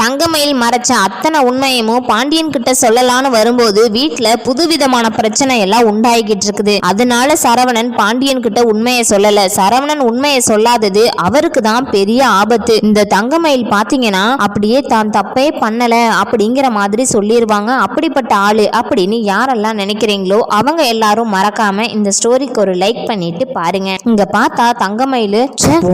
தங்கமயில் மறைச்ச அத்தனை உண்மையமும் பாண்டியன் கிட்ட சொல்லலான்னு வரும்போது வீட்டுல புதுவிதமான பிரச்சனை எல்லாம் உண்டாகிக்கிட்டு இருக்குது அதனால சரவணன் பாண்டியன் கிட்ட உண்மையை சொல்லல. சரவணன் உண்மையை சொல்லாதது அவருக்கு தான் பெரிய ஆபத்து. இந்த தங்கமயில் பாத்தீங்கன்னா அப்படியே தான் தப்பே பண்ணல அப்படிங்கிற மாதிரி சொல்லிடுவாங்க அப்படிப்பட்ட ஆளு அப்படின்னு யாரெல்லாம் நினைக்கிறீங்களோ அவங்க எல்லாரும் மறக்காம இந்த ஸ்டோரிக்கு ஒரு லைக் பண்ணிட்டு பாருங்க. இங்க பார்த்தா தங்கமயிலு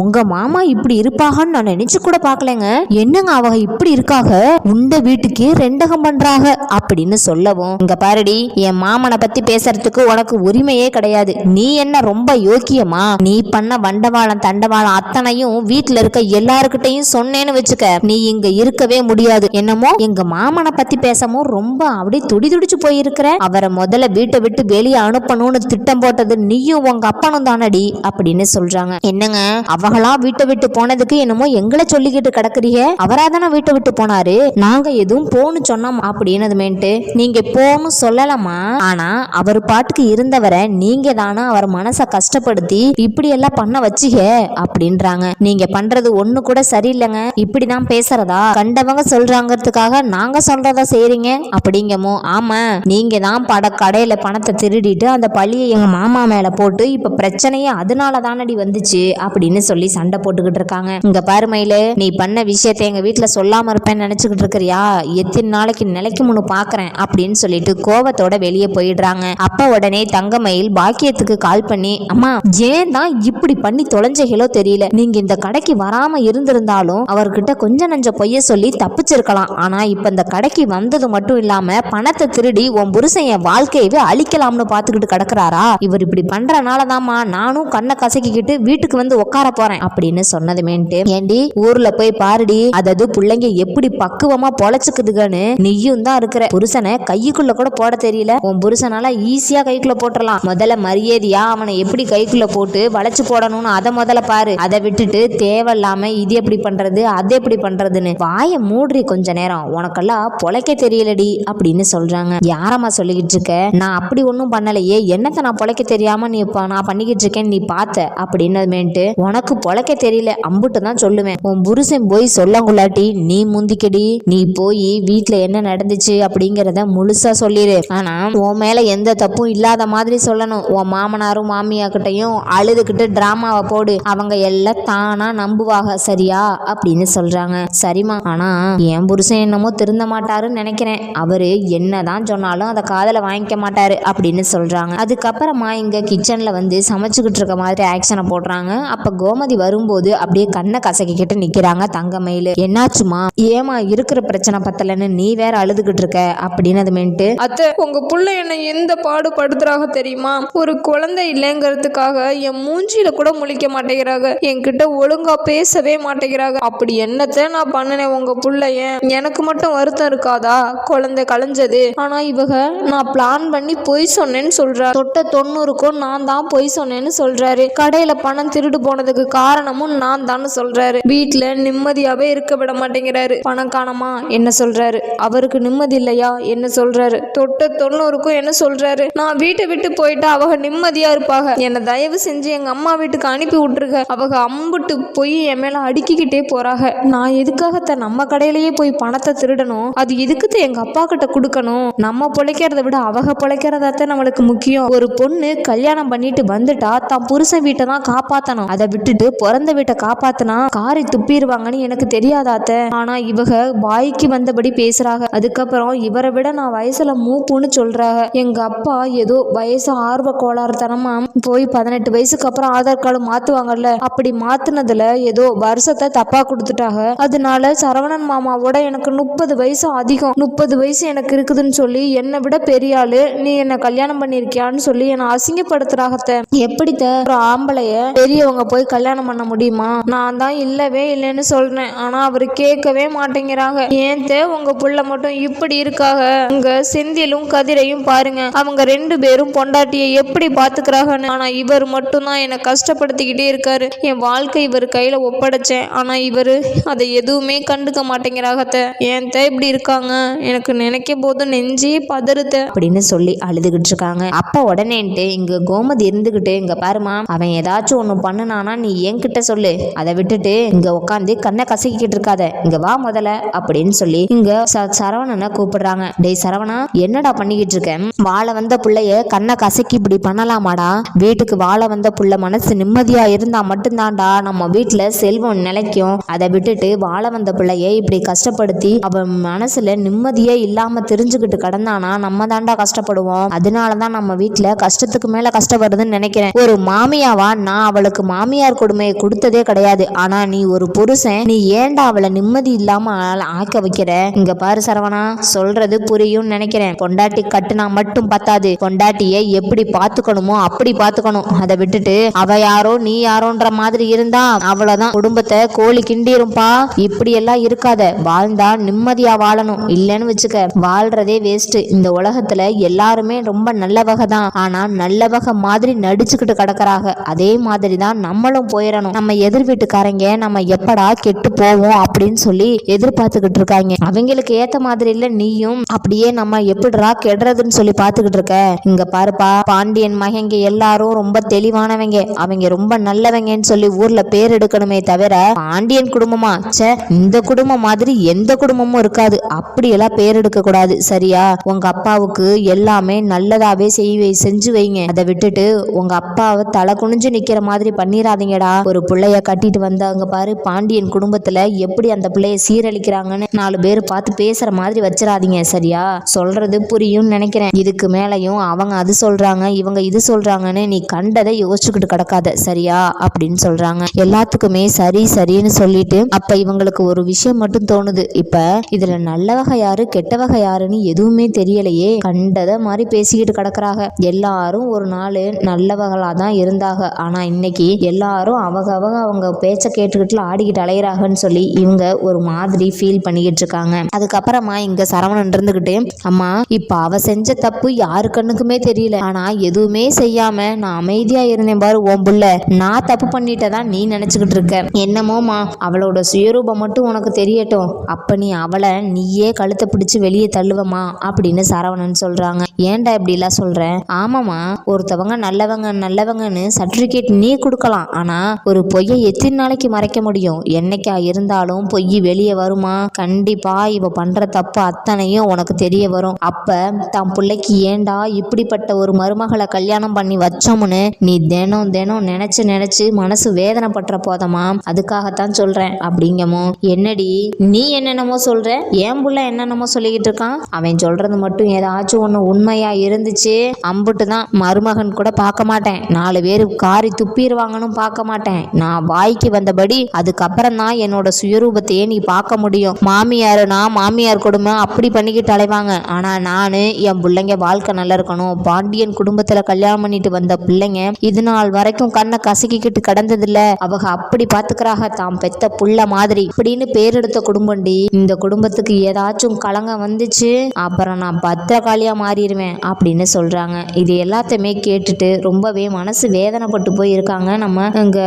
உங்க மாமா இப்படி இருப்பாகன்னு நான் நினைச்சு கூட பாக்கலங்க என்னங்க அவங்க இப்படி இருக்காக? உண்ட வீட்டுக்கே ரெண்டகம் பண்றாங்க அப்படின்னு சொல்லவும் இங்க பாருடி என் மாமனை பத்தி பேசுறதுக்கு உனக்கு உரிமையே கிடையாது. நீ என்ன ரொம்ப யோக்கியமா? நீ பண்ண வண்டவாளம் தண்டவாளம் அத்தனையும் வீட்டுல இருக்க எல்லாருக்கிட்டையும் சொன்னேன்னு வச்சுக்க. நீ இங்க இருக்கவே முடியாது. என்னமோ எங்க மாமனை பத்தி பேசமோ ரொம்ப அப்படியே துடி துடிச்சு போயிருக்கிற. அவரை முதல்ல வீட்டை விட்டு வெளியே அனுப்பணும்னு திட்டம் போட்டது நீயும் உங்க அப்பனும் தானடி அப்படின்னு சொல்றாங்க. என்னங்க அவங்களா வீட்டை விட்டு போனதுக்கு என்னமோ எங்களை சொல்லிக்கிட்டு கிடக்குறீங்க? அவராதானே வீட்டை விட்டு போனாரு. நாங்க எதுவும் போன்னு சொன்னோம் அப்படின்னதுமேட்டு நீங்க போன்னு சொல்லலாமா ஆனா அவர் பாட்டுக்கு இருந்தவரை நீங்க தானே அவர் மனசை கஷ்டப்படுத்தி இப்படி எல்லாம் பண்ண வச்சுக அப்படின்றாங்க. நீங்க பண்றது ஒண்ணு கூட சரியில்லைங்க. இப்படிதான் பேசுறதா? கண்டவங்க சொல்றாங்கிறதுக்காக நாங்க சொல்றதா செய்றீங்க? அப்படிங்கமோ? ஆமா. நீங்க தான் பட கடையில பணத்தை திருடிட்டு அந்த பழியை எங்க மாமா மேல போட்டு இப்ப பிரச்சனையே அதனால தானடி வந்துச்சு அப்படின்னு சொல்லி சண்டை போட்டுக்கிட்டு இருக்காங்க. இங்க பாருமையில நீ பண்ண விஷயத்தை எங்க வீட்டுல சொல்லாம இருப்பேன்னு நினைச்சுக்கிட்டு இருக்கிறியா? எத்தனை நாளைக்கு நிலைக்கு முன்னு பாக்குறேன் அப்படின்னு சொல்லிட்டு கோவத்தோட வெளியே போயிடுறாங்க. அப்ப உடனே தங்கமயில் பாக்கியத்துக்கு கால் பண்ணி அம்மா ஏன் தான் இப்படி பண்ணி தொலைஞ்சீங்களோ தெரியல. நீங்க இந்த கடைக்கு வராம இருந்திருந்தாலும் அவர்கிட்ட கொஞ்சம் நஞ்ச பொய்ய சொல்லி தப்பிச்சிருக்கலாம். ஆனா இப்ப இந்த கடைக்கு வந்தது மட்டும் இல்லாம பணத்தை திருடி உன் புருஷன் என் வாழ்க்கையவே அழிக்கலாம்னு பாத்துக்கிட்டு கிடக்குறாரா? இவர் இப்படி பண்றனாலதாம்மா நானும் கண்ணை கசக்கிக்கிட்டு வீட்டுக்கு வந்து உட்கார போறேன். அப்படின்னு சொன்னதுமேன்ட்டு ஏண்டி ஊர்ல போய் பாருடி. அதாவது பிள்ளைங்க எப்படி பக்குவமா பொழைச்சுக்குதுகன்னு நீயும் தான் இருக்கிற. புருஷனை கைக்குள்ள கூட போட தெரியல. உன் புருஷனால ஈஸியா கைக்குள்ள போட்டுடலாம் முதல்ல மரியாதையா அவனை எப்படி கைக்குள்ள போட்டு வளைச்சு போடணும்னு அதை முதல்ல பாரு. அதை விட்டுட்டு தேவையில்லாம இது எப்படி பண்றது அது எப்படி பண்றதுன்னு வாயை மூடுறி கொஞ்ச நேரம். உனக்கெல்லாம் பொழைக்க தெரியலடி அப்படின்னு சொல்றாங்க. யாரம்மா சொல்லிக்கிட்டு இருக்க? நான் அப்படி ஒன்றும் பண்ணலையே. என்னத்தை நான் பொழைக்க தெரியாம நீ நான் பண்ணிக்கிட்டு இருக்கேன்னு நீ பார்த்த? அப்படின்னதுமேட்டு உனக்கு பொழைக்க தெரியல. அம்புட்டு தான் சொல்லுவேன். உன் புருஷன் போய் சொல்லங்குள்ளாட்டி நீ முந்திக்கடி நீ போய் வீட்ல என்ன நடந்துச்சு? அப்படிங்கிறத முழுசா சொல்லிடு ஆனா உன் மேல எந்த தப்பும் இல்லாத மாதிரி சொல்லணும். உன் மாமனாரும் மாமியாக்கிட்டையும் அழுதுகிட்டு டிராமாவை போடு. அவங்க எல்லாம் தானா நம்புவாங்க சரியா? அப்படின்னு சொல்றாங்க. சரிம்மா. ஆனா என் புருஷன் என்னமோ திருந்த மாட்டாருன்னு நினைக்கிறேன். அவரு என்னதான் சொன்னாலும் அதை காதல வாங்கிக்க மாட்டாரு அப்படின்னு சொல்றாங்க. அதுக்கப்புறமா இங்க கிச்சன்ல வந்து சமைச்சுக்கிட்டு இருக்க மாதிரி ஆக்ஷனை போடுறாங்க. அப்ப கோமதி வரும்போது அப்படியே கண்ணை கசக்கிக்கிட்டு நிக்கிறாங்க தங்கமயிலு. என்னாச்சுமா ஏமா இருக்கிற பிரச்சனை பத்தலன்னு நீ வேற அழுதுகிட்டு இருக்க அப்படின்னதுமேட்டு அத்தை உங்க புள்ள என்ன எந்த பாடுபடுத்துறாங்க தெரியுமா? ஒரு குழந்தை இல்லைங்கிறதுக்காக என் மூஞ்சியில கூட முழிக்க மாட்டேங்கிறாங்க என்கிட்ட ஒழுங்கா பேசவே மாட்டேங்கிறாங்க அப்படி என்னத்த நான் பண்ணினேன் உங்க புள்ளைய? எனக்கு மட்டும் வருத்தம் இருக்காதா? குழந்தை கலைஞ்சது. ஆனா இவக நான் பிளான் பண்ணி பொய் சொன்னேன்னு சொல்றா. தொட்ட தொண்ணூறுக்கும் நான் தான் பொய் சொன்னேன்னு சொல்றாரு. கடையில பணம் திருடு போனதுக்கு காரணமும் நான் தான் சொல்றாரு. வீட்டுல நிம்மதியாவே இருக்க விட மாட்டேங்கிறாரு பணம் காணமா? என்ன சொல்றாரு? அவருக்கு நிம்மதி இல்லையா? என்ன சொல்றாரு? தொட்ட தொண்ணூறுக்கும் என்ன சொல்றாரு? நான் வீட்டை விட்டு போயிட்டா அவங்க நிம்மதியா இருப்பாங்க. என்னை தயவு செஞ்சு எங்க அம்மா வீட்டுக்கு அனுப்பி விட்டுருங்க. அவங்க அம்புட்டு போய் என் மேல அடுக்கிக்கிட்டே போறாங்க. நான் எதுக்காகத்த நம்ம கடையிலேயே போய் பணத்தை திருடணும்? அது எதுக்குத்த எங்க அப்பா கிட்ட கொடுக்கணும்? நம்ம பிழைக்கிறத விட அவங்க பொழைக்கிறதாத்த நம்மளுக்கு முக்கியம். ஒரு பொண்ணு கல்யாணம் பண்ணிட்டு வந்துட்டா தான் புருஷன் வீட்டை தான் காப்பாத்தணும். அதை விட்டுட்டு பிறந்த வீட்டை காப்பாத்தினா காரை துப்பிடுவாங்கன்னு எனக்கு தெரியாதாத்த. ஆனா இவக வாய்க்கு வந்தபடி பேசுறாங்க அதுக்கப்புறம் இவரை விட நான் வயசுல மூப்புன்னு சொல்றாங்க எங்க அப்பா ஏதோ வயசு ஆர்வ கோளாறுத்தனமாக போய் பதினெட்டு வயசுக்கு அப்புறம் ஆதார் கார்டு மாற்றுவாங்கல்ல அப்படி மாத்துனதுல ஏதோ வருஷத்தை தப்பா கொடுத்துட்டாங்க அதனால சரவணன் மாமாவோட எனக்கு முப்பது வயசு அதிகம். முப்பது வயசு எனக்கு இருக்குதுன்னு சொல்லி என்னை விட பெரிய ஆளு. நீ என்னை கல்யாணம் பண்ணியிருக்கியான்னு சொல்லி என்னை அசிங்கப்படுத்துறாகத்த எப்படித்த? ஒரு ஆம்பளைய பெரியவங்க போய் கல்யாணம் பண்ண முடியுமா? நான் தான் இல்லவே இல்லைன்னு சொல்றேன். ஆனா அவர் கேட்கவே மாட்டேங்கிறாங்க. ஏன் உங்க புள்ள மட்டும் இப்படி இருக்காக? உங்க செந்திலும் கதிரையும் பாருங்க. அவங்க ரெண்டு பேரும் பொண்டாட்டியை எப்படி பாத்துக்கிறாங்கன்னு. ஆனா இவர் மட்டும்தான் என்னை கஷ்டப்படுத்திக்கிட்டே இருக்காரு. என் வாழ்க்கை இவர் கையில ஒப்படைச்சேன். ஆனா இவரு அதை எதுவுமே கண்டுக்க மாட்டேங்கிறாகத்த ஏன் தே இப்படி இருக்காங்க? எனக்கு நினைக்க போது நெஞ்சே பதறுத்த அப்படின்னு சொல்லி அழுதுகிட்டு இருக்காங்க. அப்ப உடனேன்ட்டு இங்க கோமதி இருந்துகிட்டு இங்க பாருமா அவன் ஏதாச்சும் ஒண்ணு பண்ணுனானா நீ என்கிட்ட சொல்லு. அதை விட்டுட்டு இங்க உட்காந்து கண்ணை கசக்கிக்கிட்டு இருக்காத. இங்க வா வா முதல்ல அப்படின்னு சொல்லி இங்க ச- சரவணனை கூப்பிடுறாங்க. டேய் சரவணா என்னடா பண்ணிக்கிட்டு இருக்கேன் வாழ வந்த பிள்ளைய கண்ணை கசக்கி இப்படி பண்ணலாமாடா? வீட்டுக்கு வாழ வந்த புள்ள மனசு நிம்மதியா இருந்தா மட்டும்தான்டா நம்ம வீட்டுல செல்வம் நிலைக்கும். அதை விட்டுட்டு வாழ வந்த பிள்ளைய இப்படி கஷ்டப்படுத்தி அவன் மனசுல நிம்மதியே இல்லாம தெரிஞ்சுக்கிட்டு கிடந்தானா? நம்ம தாண்டா கஷ்டப்படுவோம். அதனாலதான் நம்ம வீட்டுல கஷ்டத்துக்கு மேல கஷ்டப்படுதுன்னு நினைக்கிறேன். ஒரு மாமியாவா? நான் அவளுக்கு மாமியார் கொடுமையை கொடுத்ததே கிடையாது. ஆனா நீ ஒரு புருஷன். நீ ஏன்டா அவளை நிம்மதி இல்லாம ஆ- ஆக்க வைக்கிற? இங்க பாரு சரவணா சொல்றது புரியும்னு நினைக்கிறேன். பொண்டாட்டி கட்டுனா மட்டும் பத்தாது. பொண்டாட்டிய எப்படி பாத்துக்கணுமோ அப்படி பாத்துக்கணும் அதை விட்டுட்டு அவ யாரோ நீ யாரோன்ற மாதிரி இருந்தா அவ்வளவுதான். குடும்பத்தை கோழி கிண்டிரும்பா. இப்படி எல்லாம் இருக்காத. வாழ்ந்தா நிம்மதியா வாழணும். இல்லைன்னு வச்சுக்க வாழ்றதே வேஸ்ட் இந்த உலகத்துல எல்லாருமே ரொம்ப நல்லவக தான். ஆனா நல்லவக மாதிரி நடிச்சுக்கிட்டு கிடக்குறாங்க அதே மாதிரி தான் நம்மளும் போயிடணும். நம்ம எதிர் வீட்டுக்காரங்க நம்ம எப்படா கெட்டு போவோம் அப்படின்னு சொல்லி எதிர்பார்த்துக்கிட்டு இருக்காங்க அவங்களுக்கு ஏத்த மாதிரி இல்ல நீயும் அப்படியே நம்ம எப்படிடா கெடுறதுன்னு சொல்லி பாத்துக்கிட்டு இருக்க இங்க பாருப்பா பாண்டியன் மகங்க எல்லாரும் ரொம்ப தெளிவானவங்க. அவங்க ரொம்ப நல்லவங்கன்னு சொல்லி ஊர்ல பேர் எடுக்கணுமே தவிர பாண்டியன் குடும்பமா? ச்சே இந்த குடும்பம் மாதிரி எந்த குடும்பமும் இருக்காது. அப்படியெல்லாம் பேர் எடுக்க கூடாது சரியா? உங்க அப்பாவுக்கு எல்லாமே நல்லதாவே செய்வை செஞ்சு வைங்க. அதை விட்டுட்டு உங்க அப்பாவை தலை குனிஞ்சு நிக்கிற மாதிரி பண்ணிராதீங்கடா. ஒரு பிள்ளைய கட்டிட்டு வந்தாங்க பாரு பாண்டியன் குடும்பத்துல எப்படி அந்த பிள்ளைய சீரழிக்கிறாங்கன்னு நாலு பேர் பார்த்து பேசுற மாதிரி வச்சிடாதீங்க சரியா? சொல்றது புரியும்னு நினைக்கிறேன். இதுக்கு மேலையும் அவங்க அது சொல்றாங்க இவங்க இது சொல்றாங்கன்னு நீ கண்டதை யோசிச்சுக்கிட்டு கிடக்காத சரியா? அப்படின்னு சொல்றாங்க. எல்லாத்துக்குமே சரி சரின்னு சொல்லிட்டு அப்ப இவங்களுக்கு ஒரு விஷயம் மட்டும் தோணுது. இப்ப இதுல நல்லவக யாரு கெட்டவக யாருன்னு எதுவுமே தெரியலையே. கண்டதை மாதிரி பேசிக்கிட்டு கிடக்குறாங்க. எல்லாரும் ஒரு நாள் நல்லவங்களா தான் இருந்தாங்க. ஆனா இன்னைக்கு எல்லாரும் அவங்க அவங்க அவங்க பேச்சை கேட்டுக்கிட்டு ஆடிக்கிட்டு அலையிறாங்கன்னு சொல்லி இவங்க ஒரு மாதிரி ஃபீல் பண்ணிக்கிட்டு இருக்காங்க அதுக்கப்புறமா இங்க சரவணன் இருந்துகிட்டு அம்மா இப்ப அவ செஞ்ச தப்பு யாரு கண்ணுக்குமே தெரியல. ஆனா எதுவுமே செய்யாம நான் அமைதியா இருந்தேன் பாரு உன் புள்ள. நான் தப்பு பண்ணிட்டதான் நீ நினைச்சுக்கிட்டு இருக்க. என்னமோமா அவளோட சுயரூபம் மட்டும் உனக்கு தெரியட்டும். அப்ப நீ அவளை நீயே கழுத்தை பிடிச்சு வெளியே தள்ளுவமா அப்படின்னு சரவணன் சொல்றாங்க. ஏன்டா இப்படி எல்லாம் சொல்ற? ஆமாமா ஒருத்தவங்க நல்லவங்க நல்லவங்கன்னு சர்டிபிகேட் நீ கொடுக்கலாம். ஆனா ஒரு பொய்யை எத்தனை நாளைக்கு மறைக்க முடியும்? என்னைக்கா இருந்தாலும் பொய் வெளியே வருமா? கண்டிப்பா இவ பண்ற தப்பு அத்தனையும் உனக்கு தெரிய வரும். அப்ப தன் பிள்ளைக்கு ஏண்டா இப்படிப்பட்ட ஒரு மருமகளை கல்யாணம் பண்ணி வச்சோம்னு நீ தினம் தினம் நினைச்சு நினைச்சு மனசு வேதனைப்பட்டுற போதமா அதுக்காகத்தான் சொல்றேன். அப்படிங்கமோ என்னடி? நீ என்னென்னமோ சொல்ற? என் புள்ள என்னென்னமோ சொல்லிக்கிட்டு இருக்கான். அவன் சொல்றது மட்டும் ஏதாச்சும் ஒன்று உண்மையா இருந்துச்சு அம்புட்டு தான். மருமகன் கூட பார்க்க மாட்டேன். நாலு பேர் காரி துப்பிடுவாங்கன்னு பார்க்க மாட்டேன். நான் வாய்க்கு வந்தபடி அதுக்கப்புறம் தான் என்னோட சுயரூபத்தையே நீ பார்க்க முடியும் மாமியாருனா மாமியார் குடும்பம் அப்படி பண்ணிக்கிட்டு அலைவாங்க. ஆனா நானு என் பிள்ளைங்க வாழ்க்கை நல்லா இருக்கணும். பாண்டியன் குடும்பத்துல கல்யாணம் பண்ணிட்டு வந்த பிள்ளைங்க இது நாள் வரைக்கும் கண்ணை கசக்கிக்கிட்டு கடந்ததில்ல. அவங்க அப்படி பாத்துக்கிறாங்க. தாம் பெத்த புள்ள மாதிரி. இப்படின்னு பேர் எடுத்த குடும்பம்டி. இந்த குடும்பத்துக்கு ஏதாச்சும் கலங்கம் வந்துச்சு அப்புறம் நான் பத்திரகாளியா மாறிடுவேன் அப்படின்னு சொல்றாங்க. இது எல்லாத்தையுமே கேட்டுட்டு ரொம்பவே மனசு வேதனைப்பட்டு போய் இருக்காங்க நம்ம இங்க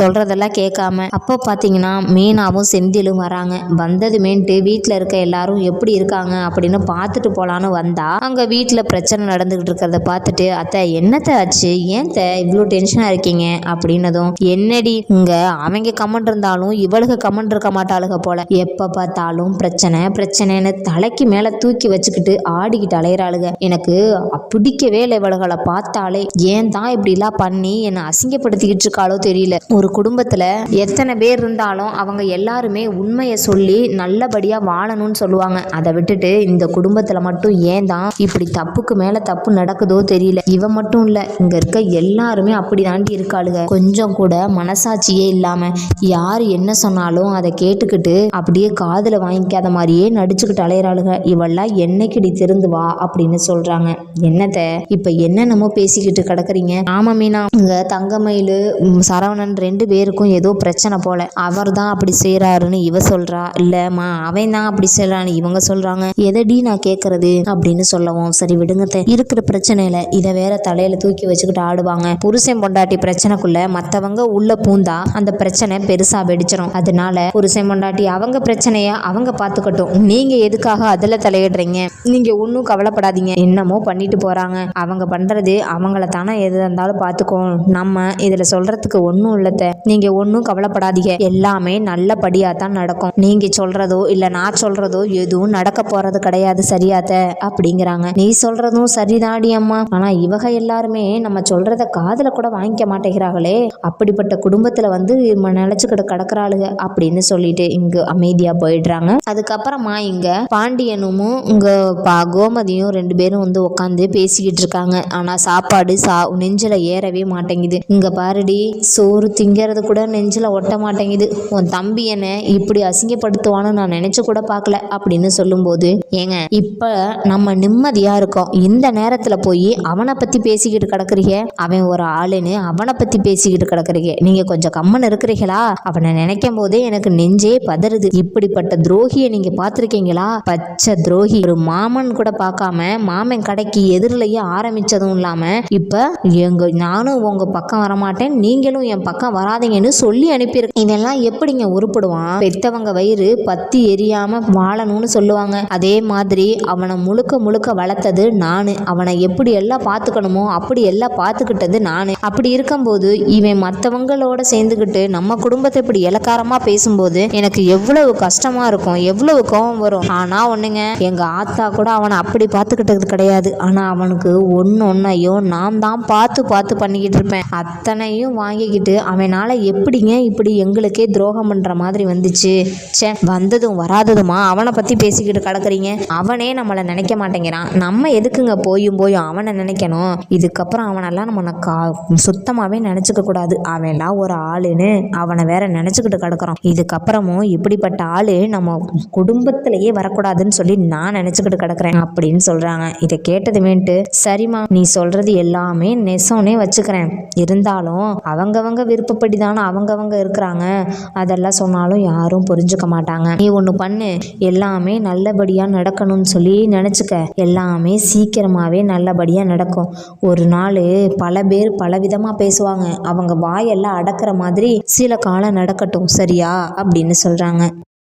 சொல்றதெல்லாம் கேட்காம. அப்போ பாத்தீங்கன்னா மீனாவும் செந்திலும் வராங்க. வந்ததுமேன்ட்டு வீட்டில் இருக்க எல்லாரும் எப்படி இருக்காங்க? அப்படின்னு பார்த்துட்டு போகலான்னு வந்தா அங்கே வீட்டில் பிரச்சனை நடந்துகிட்டு இருக்கிறத பார்த்துட்டு அத்தை என்னத்தை ஆச்சு? ஏன் இவ்வளோ டென்ஷனாக இருக்கீங்க? அப்படின்னதும் என்னடி இங்கே அவங்க கமெண்ட் இருந்தாலும் இவளுக்கு கமெண்ட் இருக்க மாட்டாளுக போல. எப்போ பார்த்தாலும் பிரச்சனை பிரச்சனைன்னு தலைக்கு மேலே தூக்கி வச்சுக்கிட்டு ஆடிக்கிட்டு அலையிறாளுக. எனக்கு பிடிக்கவே இல்லை இவளுகளை பார்த்தாலே. ஏன் தான் இப்படிலாம் பண்ணி என்னை அசிங்கப்படுத்திக்கிட்டு இருக்காளோ தெரியல. ஒரு குடும்பத்தில் எத்தனை பேர் இருந்தாலும் அவங்க எல்லாருமே உண்மையை சொல்லி நல்லபடியாக வாழணும்னு சொல்லுவாங்க. அதை விட்டுட்டு இந்த குடும்பத்தில் மட்டும் ஏன் தான் இப்படி தப்புக்கு மேலே தப்பு நடக்குதோ தெரியல. இவன் மட்டும் இல்லை இங்கே இருக்க எல்லாருமே அப்படி தாண்டி இருக்காளுங்க. கொஞ்சம் கூட மனசாட்சியே இல்லாமல் யார் என்ன சொன்னாலும் அதை கேட்டுக்கிட்டு அப்படியே காதில் வாங்கிக்காத மாதிரியே நடிச்சுக்கிட்டு அலையிறாளுங்க. இவெல்லாம் என்னைக்குடி திருந்து வா அப்படின்னு சொல்கிறாங்க என்னத்தை இப்போ என்னென்னமோ பேசிக்கிட்டு கிடக்குறீங்க. ஆமா மீனா இங்கே தங்கமயிலு சரவணன் ரெண்டு பேருக்கும் ஏதோ பிரச்சனை போல. அவர் தான் அப்படி செய்கிறாருன்னு இவ சொல்றா இல்லம்மா அவன் தான் அப்படி செய்றான்னு இவங்க சொல்றாங்க. எதடி நான் கேக்குறது? அப்படின்னு சொல்லவும் சரி விடுங்க இருக்கிற பிரச்சனையில இதை வேற தலையில தூக்கி வச்சுக்கிட்டு ஆடுவாங்க. புருஷன் பொண்டாட்டி பிரச்சனைக்குள்ள மத்தவங்க உள்ள பூந்தா அந்த பிரச்சனை பெருசா வெடிச்சிடும் அதனால புருஷன் பொண்டாட்டி அவங்க பிரச்சனைய அவங்க பாத்துக்கட்டும். நீங்க எதுக்காக அதுல தலையிடுறீங்க? நீங்க ஒன்றும் கவலைப்படாதீங்க. என்னமோ பண்ணிட்டு போறாங்க. அவங்க பண்றது அவங்கள தானே எது இருந்தாலும் பார்த்துக்கோ நம்ம இதுல சொல்றதுக்கு ஒன்றும் இல்லத்த நீங்க ஒன்றும் கவலைப்படாதீங்க. எல்லாமே நல்லபடியா தான் நடக்கும். நடக்கும். நீங்க சொல்றதோ இல்ல நான் சொல்றதோ எதுவும் நடக்க போறது கிடையாது சரியாத்த அப்படிங்கிறாங்க. நீ சொல்றதும் சரிதாடி அம்மா. ஆனா இவக எல்லாருமே நம்ம சொல்றத காதுல கூட வாங்கிக்க மாட்டேங்கிறாங்களே. அப்படிப்பட்ட குடும்பத்துல வந்து நினைச்சுக்கிட்டு கிடக்குறாளுங்க அப்படின்னு சொல்லிட்டு இங்கு அமைதியா போயிடுறாங்க. அதுக்கப்புறமா இங்க பாண்டியனும் இங்க பா கோமதியும் ரெண்டு பேரும் வந்து உட்காந்து பேசிக்கிட்டு இருக்காங்க. ஆனா சாப்பாடு சா நெஞ்சில ஏறவே மாட்டேங்குது. இங்க பாருடி சோறு திங்கிறது கூட நெஞ்சில ஒட்ட மாட்டேங்குது. உன் தம்பி என்ன இப்படி அசிங்கப்படுத்துவான்னு நான் நினைச்சு கூட பார்க்கல அப்படின்னு சொல்லும்போது ஏங்க இப்ப நம்ம நிம்மதியா இருக்கோம். இந்த நேரத்துல போய் அவனை பத்தி பேசிக்கிட்டு கிடக்குறீங்க? அவன் ஒரு ஆளுன்னு அவனை பத்தி பேசிக்கிட்டு கிடக்குறீங்க. நீங்க கொஞ்சம் கம்மன் இருக்கிறீங்களா? அவனை நினைக்கும் போதே எனக்கு நெஞ்சே பதறுது. இப்படிப்பட்ட துரோகியை நீங்க பார்த்துருக்கீங்களா? பச்சை துரோகி. ஒரு மாமன் கூட பார்க்காம மாமன் கடைக்கு எதிரிலேயே ஆரம்பிச்சதும் இல்லாம இப்ப எங்க நானும் உங்க பக்கம் வரமாட்டேன். நீங்களும் என் பக்கம் வராதீங்கன்னு சொல்லி அனுப்பியிருக்கேன் இதெல்லாம் எப்படிங்க உருப்படுவான்? பெத்தவங்க வயிறு பத்தி எரியாம வாழணும்னு சொல்லுவாங்க. அதே மாதிரி அவனை முழுக்க முழுக்க வளர்த்தது நானு. அவனை எப்படி எல்லாம் பார்த்துக்கணுமோ அப்படி எல்லாம் பார்த்துக்கிட்டது நானு. அப்படி இருக்கும்போது இவன் மற்றவங்களோட சேர்ந்துக்கிட்டு நம்ம குடும்பத்தை இப்படி இலக்காரமா பேசும்போது எனக்கு எவ்வளவு கஷ்டமா இருக்கும் எவ்வளவு கோபம் வரும். ஆனா ஒண்ணுங்க எங்க ஆத்தா கூட அவனை அப்படி பார்த்துக்கிட்டது கிடையாது. ஆனா அவனுக்கு ஒன்று ஒன்றையும் நான் தான் பார்த்து பார்த்து பண்ணிக்கிட்டு இருப்பேன். அத்தனையும் வாங்கிக்கிட்டு அவனால எப்படிங்க இப்படி எங்களுக்கே துரோகம் பண்ற மாதிரி வந்துச்சு? ச்சே வந்ததும் வராததுமா? அவனை பற்றி பேசிக்கிட்டு கிடக்குறீங்க? அவனே நம்மளை நினைக்க மாட்டேங்கிறான். நம்ம எதுக்குங்க போயும் போயும் அவனை நினைக்கணும்? இதுக்கப்புறம் அவனெல்லாம் நம்ம கா சுத்தமாகவே நினச்சிக்க கூடாது. அவன்லாம் ஒரு ஆளுன்னு அவனை வேற நினச்சிக்கிட்டு கிடக்குறோம். இதுக்கப்புறமும் இப்படிப்பட்ட ஆள் நம்ம குடும்பத்திலேயே வரக்கூடாதுன்னு சொல்லி நான் நினச்சிக்கிட்டு கிடக்குறேன் அப்படின்னு சொல்கிறாங்க இதை கேட்டதுமேன்ட்டு சரிம்மா நீ சொல்கிறது எல்லாமே நெசம்னே வச்சுக்கிறேன். இருந்தாலும் அவங்கவங்க விருப்பப்படி தானே அவங்கவங்க இருக்கிறாங்க. அதெல்லாம் சொன்னாலும் யாரும் யாரும் புரிஞ்சுக்க மாட்டாங்க. நீ ஒன்று பண்ணு. எல்லாமே நல்லபடியாக நடக்கணும்னு சொல்லி நினச்சிக்க. எல்லாமே சீக்கிரமாகவே நல்லபடியாக நடக்கும். ஒரு நாள் பல பேர் பலவிதமாக பேசுவாங்க. அவங்க வாயெல்லாம் அடக்கிற மாதிரி சில காலம் நடக்கட்டும் சரியா? அப்படின்னு சொல்கிறாங்க